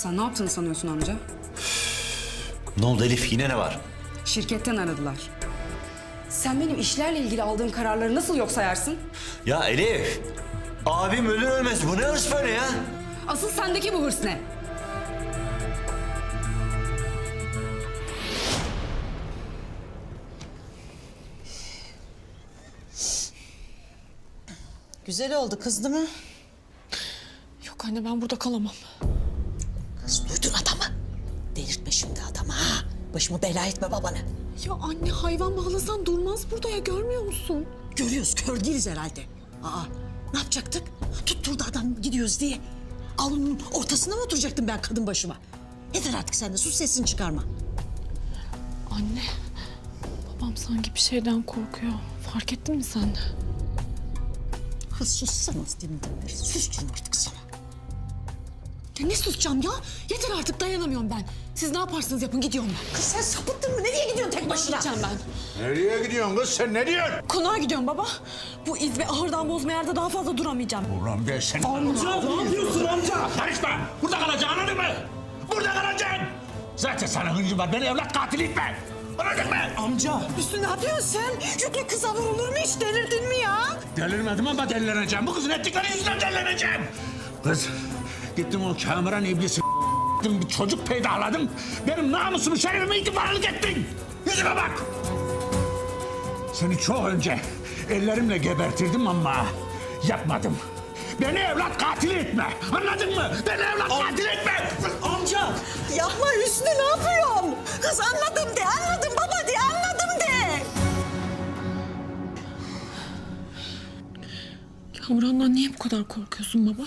Sen ne yaptığını sanıyorsun amca? Ne oldu Elif yine ne var? Şirketten aradılar. Sen benim işlerle ilgili aldığım kararları nasıl yok sayarsın? Ya Elif. Abim ölür ölmez bu ne hırs böyle ya? Asıl sendeki bu hırs ne? Güzel oldu kız değil mi? Yok anne ben burada kalamam. Başımı bela etme babanı. Ya anne hayvan bağlasan durmaz burada ya görmüyor musun? Görüyoruz kör değiliz herhalde. Aa ne yapacaktık? Tutturdu adam gidiyoruz diye. Avlunun ortasına mı oturacaktım ben kadın başıma? Yeter artık sen de sus sesini çıkarma. Anne babam sanki bir şeyden korkuyor. Fark ettin mi sen de? Kız sussana deminden beri. Sus artık sana. Ya ne susacağım ya? Yeter artık dayanamıyorum ben. Siz ne yaparsınız yapın gidiyorum ben. Kız sen sapıttın mı? Nereye gidiyorsun tek başına? Gideceğim ben. Nereye gidiyorsun kız sen ne diyorsun? Konağa gidiyorum baba. Bu iz ve ahırdan bozma yerde daha fazla duramayacağım. Ulan ben sen... Amca ne yapıyorsun amca? Karışma burada kalacaksın anladın mı? Burada kalacaksın. Zaten sana hıncım var beni evlat katili etme. Anladın mı? Amca. Üstü ne yapıyorsun sen? Yüklü kıza vurulur mu hiç? Delirdin mi ya? Delirmedim ama delileneceğim. Bu kızın ettikleri yüzünden delileneceğim. Kız gittim o Kamuran iblisi bir çocuk peydahladım. Benim namusumu, şerefimi itibarlık ettin. Yüzüme bak. Seni çok önce ellerimle gebertirdim ama yapmadım. Beni evlat katili etme. Anladın mı? Beni evlat katili etme. Amca yapma Hüsnü ne yapıyorsun? Kız anladım de anladım baba de anladım de. Kamuran'dan niye bu kadar korkuyorsun baba?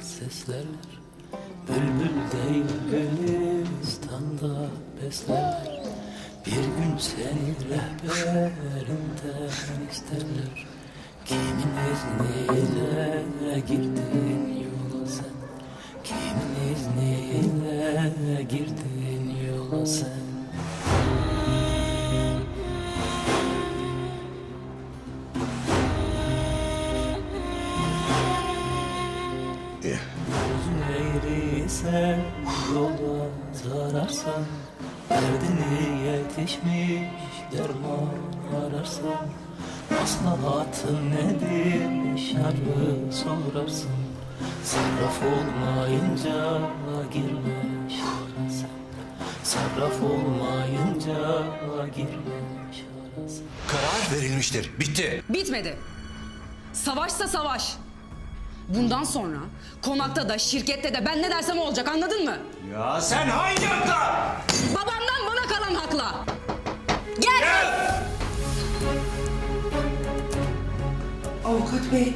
Seslerler. Bülbül değil Gülistan'da beslerler. Bir gün seni rehberinden isterler. Kimin izniyle girdin yola sen? Kimin izniyle girdin yola sen sen yolda zararsan Derdini yetişmiş derman ararsan Maslahatın nedir şarı sorarsın Sarraf olmayınca girme şara sen Sarraf olmayınca girme şara sen Karar verilmiştir. Bitti. Bitmedi. Savaşsa savaş. Bundan sonra konakta da şirkette de ben ne dersem o olacak anladın mı? Ya sen hangi hakla? Babamdan bana kalan hakla. Gel. Avukat bey.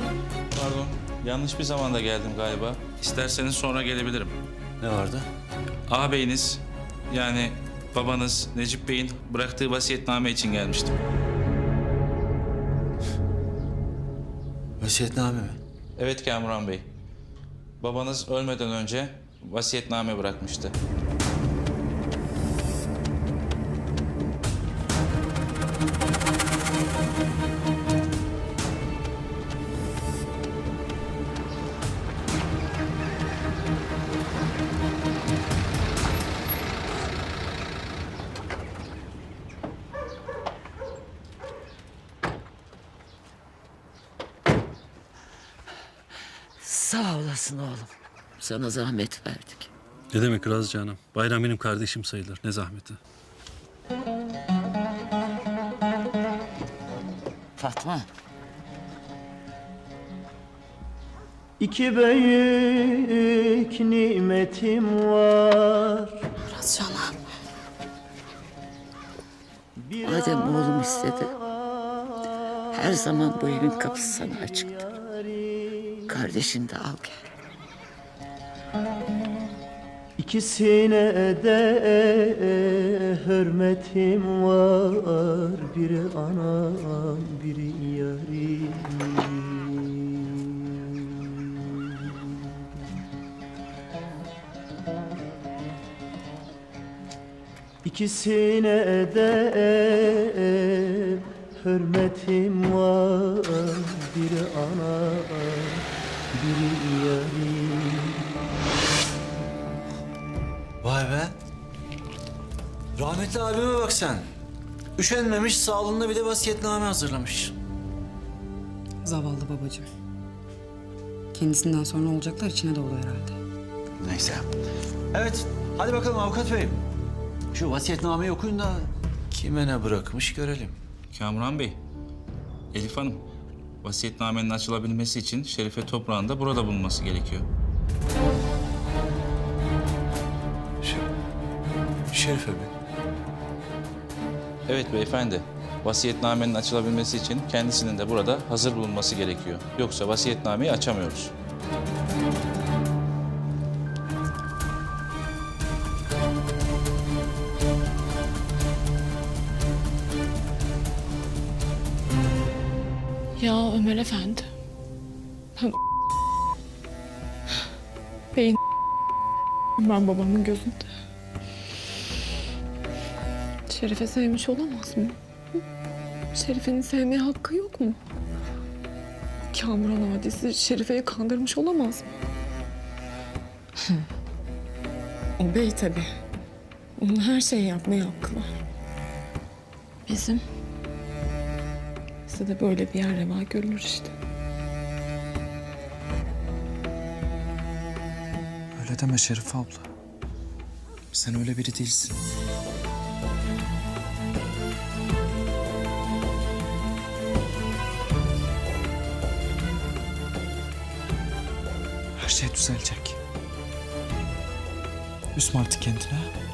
Pardon, yanlış bir zamanda geldim galiba. İsterseniz sonra gelebilirim. Ne vardı? Ağabeyiniz, yani babanız Necip Bey'in bıraktığı vasiyetname için gelmiştim. Vasiyetname mi? Evet Kamuran Bey. Babanız ölmeden önce vasiyetname bırakmıştı. Sağ olasın oğlum. Sana zahmet verdik. Ne demek Razı Hanım? Bayram benim kardeşim sayılır. Ne zahmeti. Fatma. İki büyük nimetim var Razcan'a. Madem oğlum istedi. Her zaman bu evin kapısı sana açıktı. Kardeşini de al gel. İkisine de hürmetim var. Biri anam biri yarim. İkisine de hürmetim var. Biri ana yarim Vay be. Rahmetli abime bak sen. Üşenmemiş, sağlığında bir de vasiyetname hazırlamış. Zavallı babacığım. Kendisinden sonra olacaklar içine dolu herhalde. Neyse. Evet, hadi bakalım avukat bey. Şu vasiyetnameyi okuyun da kime ne bırakmış görelim. Kamuran Bey, Elif Hanım. Vasiyetnamenin açılabilmesi için Şerife Toprağ'ın da burada bulunması gerekiyor. Şerife Bey. Evet beyefendi. Vasiyetnamenin açılabilmesi için kendisinin de burada hazır bulunması gerekiyor. Yoksa vasiyetnameyi açamıyoruz. Ya Ömer Efendi. Ben Beyin ben babamın gözünde. Şerife sevmiş olamaz mı? Şerife'nin sevmeye hakkı yok mu? Kamuran hadisi Şerife'yi kandırmış olamaz mı? o bey tabii. Onun her şeyi yapmaya hakkı var. Bizim Size de böyle bir yer reva görülür işte. Öyle deme Şerife abla. Sen öyle biri değilsin. Her şey düzelecek. Üzme artık kendine.